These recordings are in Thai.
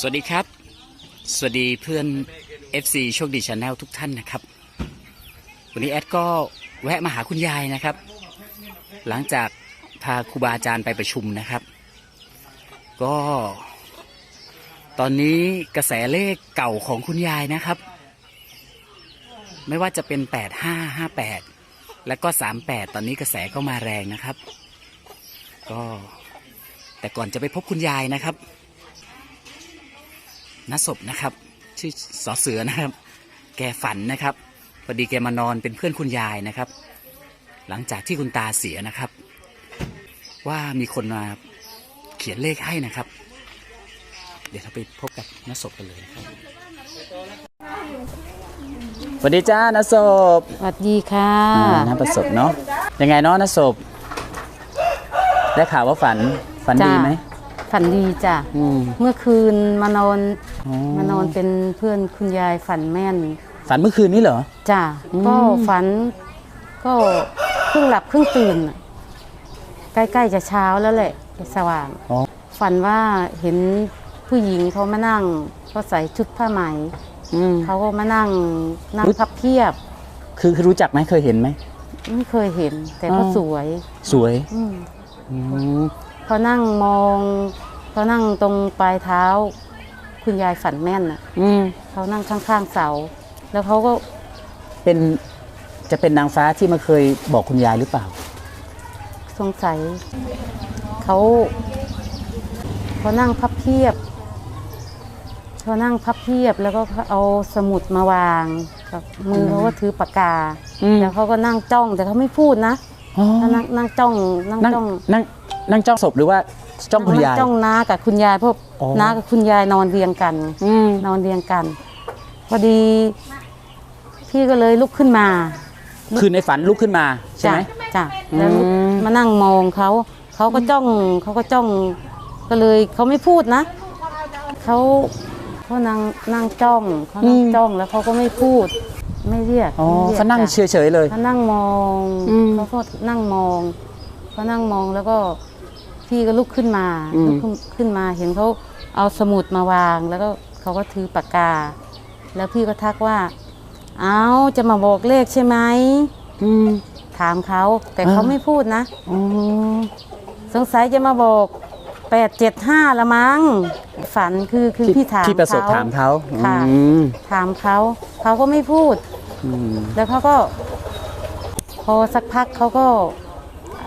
สวัสดีครับ สวัสดีเพื่อน FC โชคดีชาแนลทุกท่านนะครับ วันนี้แอดก็แวะมาหาคุณยายนะครับ หลังจากพาครูบาอาจารย์ไปประชุมนะครับ ก็ ตอนนี้กระแสเลขเก่าของคุณยายนะครับ ไม่ว่าจะเป็น 8558 และก็ 38 ตอนนี้กระแสก็มาแรงนะครับ ก็แต่ก่อนจะไปพบคุณยายนะครับ นศพนะครับ ชื่อสอเสือนะครับ แกฝันนะครับพอดีแกมานอนเป็นเพื่อนคุณยายนะครับ หลังจากที่คุณตาเสียนะครับ ว่ามีคนมาเขียนเลขให้นะครับ เดี๋ยวเราไปพบกับนศพกันเลยนะครับสวัสดีจ้านศพสวัสดีค่ะอ่าน้าประสบเนาะยังไงเนาะนศพได้ข่าวว่าฝันฝันดีไหม ฝันดีจ้ะอืมเมื่อคืนมานอนอ๋อมานอนเป็นเพื่อนคุณยายฝันแม่นฝันเมื่อคืนนี้เหรอ จ้ะอืมก็ฝัน ก็ครึ่งหลับครึ่งตื่นน่ะใกล้ๆจะเช้าแล้วแหละจะสว่าง อ๋อ ฝันว่าเห็นผู้หญิงเขามานั่งเขาใส่ชุดผ้าไหมอืม เขาก็มานั่งนั่งอุ๊ย พับเพียบ คือคือรู้จักไหมเคยเห็นไหม ไม่เคยเห็น แต่ก็อ๋อ สวยสวยอืมอืม พอนั่งมองพอนั่งตรงปลายเท้า คุณยายฝันแม่นน่ะอืมเขานั่งข้างๆเสา แล้วเขาก็เป็นจะเป็นนางฟ้าที่มาเคยบอกคุณยายหรือเปล่า สงสัยเขาเขานั่งพับเพียบเขานั่งพับเพียบแล้วก็เอาสมุดมาวางกับมือเขาก็ถือปากกา อืม แล้วเขาก็นั่งจ้องแต่เขาไม่พูดนะ อ๋อเขานั่งนั่งจ้องนั่งนั่งจ้องนั่งนั่งจ้องศพหรือว่าจ้องคุณยายนั่จ้องน้ากับคุณยายเพราะอ๋อน้ากับคุณยายนอนเรียงกันอืมนอนเรียงกัน พอดีพี่ก็เลยลุกขึ้นมา คือในฝันลุกขึ้นมาใช่ไหมจ้ะแล้วลุกอืมมานั่งมองเขาเขาก็จ้องเขาก็จ้อง ก็เลยเขาไม่พูดนะเขา เขานั่งนั่งจ้องเขานั่งจ้องแล้วเขาก็ไม่พูด ไม่เรียกอ๋อไม่รียกเขานั่งจ้ะเฉยๆเลยเขานั่งมองอืมเขาก็นั่งมองเขานั่งมองแล้วก็พี่ก็ลุกขึ้นมาอืมลุกขึ้นขึ้นมาเห็นเขาเอาสมุดมาวาง แล้วก็เขาก็ถือปากกา แล้วพี่ก็ทักว่า เอาจะมาบอกเลขใช่ไหมอืมถามเขาแต่อ่าเขาไม่พูดนะอ๋อสงสัยจะมาบอก แปดเจ็ดห้าละมั้งฝันคือคือพี่ถามที่ประสบเขาถามเขาค่ะอืมถามเขาเขาก็ไม่พูด อืมแล้วเขาก็ พอสักพักเขาก็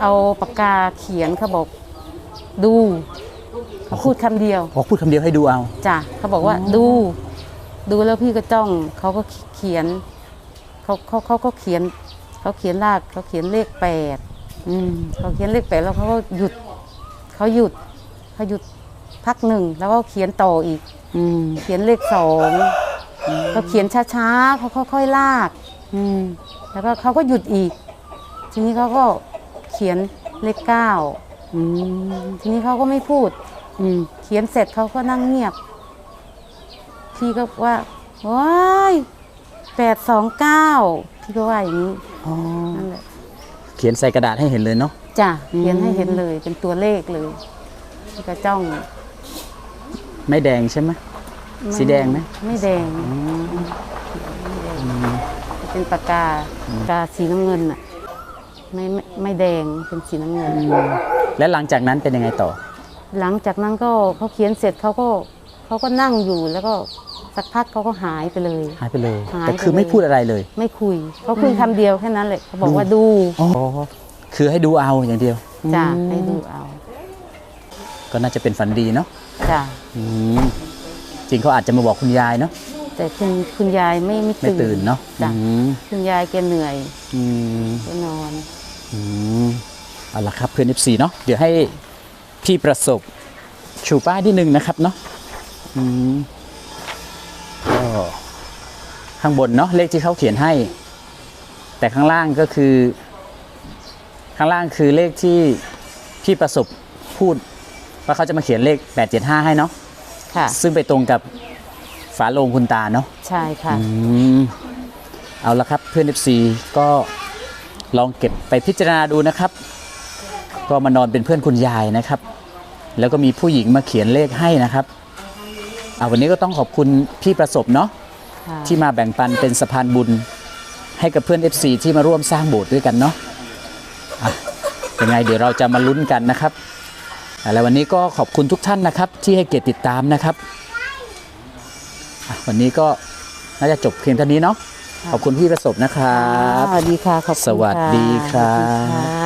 เอาปากกาเขียนเขาบอกดูเขาพูดคำเดียวพอพูดคำเดียวให้ดูเอา จ้ะเขาบอกว่าอ๋อดู ดูแล้วพี่ก็จ้องเขาก็เขียนเขาเขาเขาก็เขียนเขาเขียนลากเขาเขียนเลขแปดอืมเขาเขียนเลขแปดแล้วเขาก็หยุดเขาหยุด เขาหยุดพักหนึ่งแล้วก็เขียนต่ออีก อืมเขียนเลขสองเขาเขียนช้าๆเขาค่อยๆลาก อืมแล้วก็เขาก็หยุดอีก ทีนี้เขาก็เขียนเลขเก้าอืมทีนี้เขาก็ไม่พูด อืมเขียนเสร็จเขาก็นั่งเงียบ พี่ก็ว่าว้ายแปดสองเก้าพี่ก็ว่าอย่างนี้อ๋อนั่นแหละเขียนใส่กระดาษให้เห็นเลยเนาะ จ้ะอืมเขียนให้เห็นเลยเป็นตัวเลขเลย พี่ก็จ้องไม่แดงใช่ไหมสีแดงไหมไม่แดงไม่แดงเป็นปากกาปากกาสีน้ำเงินอะไม่ไม่ไม่แดงเป็นสีน้ำเงินอืมและหลังจากนั้นเป็นยังไงต่อ หลังจากนั้นก็เขาเขียนเสร็จเขาก็เขาก็นั่งอยู่แล้วก็สักพักเขาก็หายไปเลย หายไปเลยหายแต่คือไปเลยไม่พูดอะไรเลย ไม่คุยเขาคุยคำเดียวแค่นั้นเลยเขาบอกว่าดูอ๋อคือให้ดูเอาอย่างเดียวจ้ะอืมให้ดูเอา ก็น่าจะเป็นฝันดีเนาะจ้ะอืมจริงเขาอาจจะมาบอกคุณยายเนาะแต่คุณคุณยายไม่ไม่ไม่ตื่นตื่นเนาะจ้ะอืมคุณยายแกเหนื่อยอืมแกนอน อืมเอาละครับเพื่อน F4 เนาะเดี๋ยวให้พี่ประสบชูป้ายที่หนึ่งนะครับเนาะอืมก็ข้างบนเนาะเลขที่เขาเขียนให้ แต่ข้างล่างก็คือ ข้างล่างคือเลขที่พี่ประสบพูด ว่าเขาจะมาเขียนเลข 875 ให้เนาะค่ะ ซึ่งไปตรงกับฝาโลงคุณตาเนาะใช่ค่ะ อืมเอาละครับเพื่อน FC ก็ลองเก็บไปพิจารณาดูนะครับ ก็มานอนเป็นเพื่อนคุณยายนะครับ แล้วก็มีผู้หญิงมาเขียนเลขให้นะครับอะวันนี้ก็ต้องขอบคุณพี่ประสบเนาะค่ะที่มาแบ่งปันเป็นสะพานบุญ ให้กับเพื่อน FC ที่มาร่วมสร้างโบสถ์ด้วยกันเนาะอะยังไงเดี๋ยวเราจะมาลุ้นกันนะครับอะ แล้ววันนี้ก็ขอบคุณทุกท่านนะครับ ที่ให้เกียรติติดตามนะครับอะวันนี้ก็น่าจะจบเพียงเท่านี้เนาะขอบคุณพี่ประสบนะครับสวัสดีค่ะขอบคุณสวัสดีค่ะครับสวัสดีค่ะ